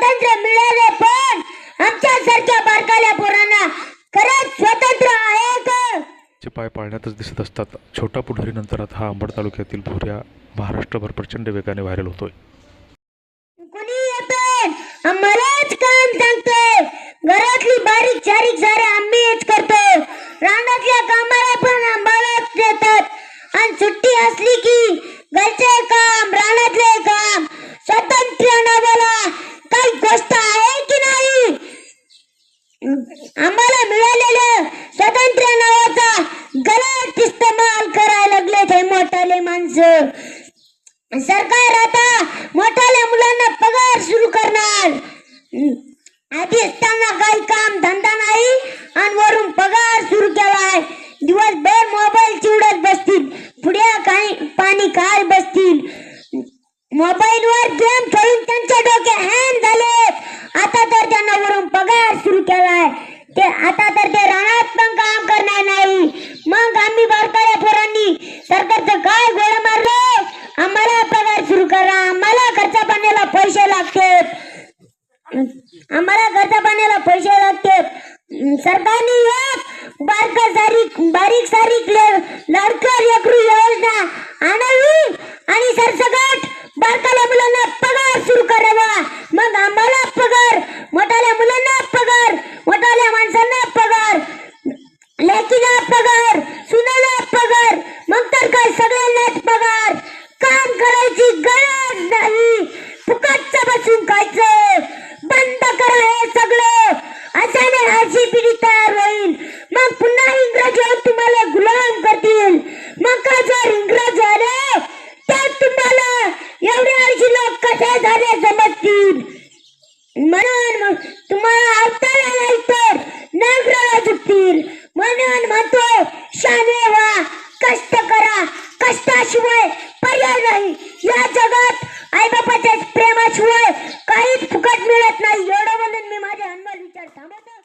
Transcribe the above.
स्वातंत्र्य मिळाले पण आमच्यासारख्या बारकाल्या पोरांना खरंच स्वातंत्र्य आहे का? चे पाय पाळण्यातच दिसत असतात छोटा पुढारी नंतर आता हा अंबड तालुक्यातील भोऱ्या महाराष्ट्रभर प्रचंड वेगाने व्हायरल होतोय. कुणी येते मलाच काम सांगते घरातली बारीक चारीक सारे आम्ही हेच करतो. रानातल्या कामाला पण आम्हालाच देतात. आणि सुट्टी असली की घरचे काम रानातले काम स्वातंत्र्य नावाला काही आहे की नाही? आम्हाला मिळालेलं स्वातंत्र्य नावाचा गलत इस्तेमाल करायला लागले हे मोठाले माणसं. सरकार आता मोठाल्या मुलांना पगार सुरू करणार. आधी असताना काही काम धंदा नाही आणि वरून पगार सुरू केलाय. दिवसभर मोबाईल चिवडत बसतील पुढे काही पाणी काय बसतील. मोबाईल वर गेम खेळून त्यांचे डोके हॅन झाले आता तर त्यांना वरून पगार सुरू केलाय. ते आता तर ते रानात पण काम करणार नाही. मग आम्ही बारकाल्या पोरांनी. सरकारचं काय गोळ मारलं? आम्हाला पगार सुरू करा. आम्हाला खर्चा पाण्याला पैसे लागते आम्हाला खर्चा पाण्याला पैसे लागते सरकारने एक बारका सारीक बारीक सारीक ले- एकरू योजना आणावी आणि सरसकट बारकाल्या मुलांना पगार सुरू करावा मग आम्हाला पगार मोठाल्या मुलांना पगार मोठाल्या माणसांना पगार लेकीला पगार सुनाला पगार मग तर काय सगळ्यांनाच पगार? काम करायची गरज नाही. फुकटचं बसून खायचं. बंद करा हे सगळं. अशाने अशी पिढी तयार होईल. मग पुन्हा इंग्रज तुम्हाला गुलाम करतील. मग का जर इंग्रज आले तर तुम्हाला एवढे अडशी लोक कसे झाले समजतील? म्हणून तुम्हाला शाने व्हा कष्ट करा. कष्टाशिवाय पर्याय नाही. या जगात आईबापाच्या प्रेमाशिवाय काहीच फुकट मिळत नाही. एवढं म्हणून मी माझे हनुमान विचार थांबवतो.